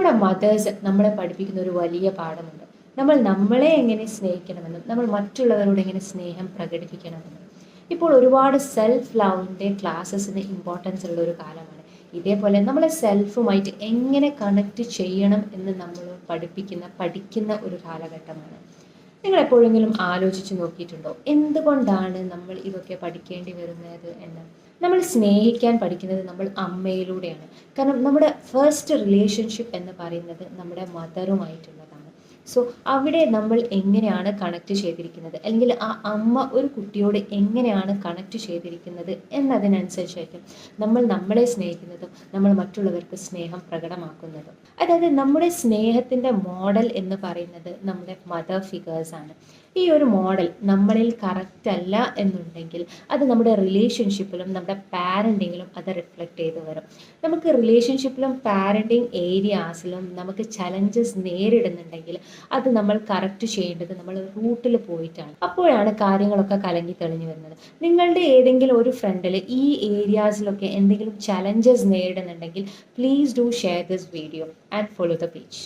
നമ്മുടെ മദേഴ്സ് നമ്മളെ പഠിപ്പിക്കുന്ന ഒരു വലിയ പാഠമുണ്ട്. നമ്മൾ നമ്മളെ എങ്ങനെ സ്നേഹിക്കണമെന്നും നമ്മൾ മറ്റുള്ളവരോട് എങ്ങനെ സ്നേഹം പ്രകടിപ്പിക്കണമെന്നും. ഇപ്പോൾ ഒരുപാട് സെൽഫ് ലവിന്റെ ക്ലാസ്സസിന് ഇമ്പോർട്ടൻസ് ഉള്ള ഒരു കാലമാണ്. ഇതേപോലെ നമ്മളെ സെൽഫുമായിട്ട് എങ്ങനെ കണക്ട് ചെയ്യണം എന്ന് നമ്മൾ പഠിപ്പിക്കുന്ന പഠിക്കുന്ന ഒരു കാലഘട്ടമാണ്. നിങ്ങൾ എപ്പോഴെങ്കിലും ആലോചിച്ച് നോക്കിയിട്ടുണ്ടോ? എന്തുകൊണ്ടാണ് നമ്മൾ ഇതൊക്കെ പഠിക്കേണ്ടി വരുന്നത് എന്ന്? നമ്മൾ സ്നേഹിക്കാൻ പഠിക്കുന്നത് നമ്മൾ അമ്മയിലൂടെയാണ്. കാരണം നമ്മുടെ ഫസ്റ്റ് റിലേഷൻഷിപ്പ് എന്ന് പറയുന്നത് നമ്മുടെ മദറുമായിട്ടുള്ളതാണ് സോ അവിടെ നമ്മൾ എങ്ങനെയാണ് കണക്ട് ചെയ്തിരിക്കുന്നത്? അല്ലെങ്കിൽ ആ അമ്മ ഒരു കുട്ടിയോട് എങ്ങനെയാണ് കണക്ട് ചെയ്തിരിക്കുന്നത് എന്നതിനനുസരിച്ചായിരിക്കും നമ്മൾ നമ്മളെ സ്നേഹിക്കുന്നതും നമ്മൾ മറ്റുള്ളവർക്ക് സ്നേഹം പ്രകടമാക്കുന്നതും. അതായത് നമ്മുടെ സ്നേഹത്തിന്റെ മോഡൽ എന്ന് പറയുന്നത് നമ്മുടെ മദർ ഫിഗേഴ്സ് ആണ്. ഈ ഒരു മോഡൽ നമ്മളിൽ കറക്റ്റ് അല്ല എന്നുണ്ടെങ്കിൽ അത് നമ്മുടെ റിലേഷൻഷിപ്പിലും നമ്മുടെ പാരന്റിങ്ങിലും അത് റിഫ്ലക്റ്റ് ചെയ്ത് വരും. നമുക്ക് റിലേഷൻഷിപ്പിലും പാരന്റിങ് ഏരിയാസിലും നമുക്ക് ചലഞ്ചസ് നേരിടുന്നുണ്ടെങ്കിൽ അത് നമ്മൾ കറക്റ്റ് ചെയ്യേണ്ടത് നമ്മൾ റൂട്ടിൽ പോയിട്ടാണ്. അപ്പോഴാണ് കാര്യങ്ങളൊക്കെ കലങ്ങി തെളിഞ്ഞു വരുന്നത്. നിങ്ങളുടെ ഏതെങ്കിലും ഒരു ഫ്രണ്ടിൽ ഈ ഏരിയാസിലൊക്കെ എന്തെങ്കിലും challenges നേരിടുന്നുണ്ടെങ്കിൽ please do share this video and follow the page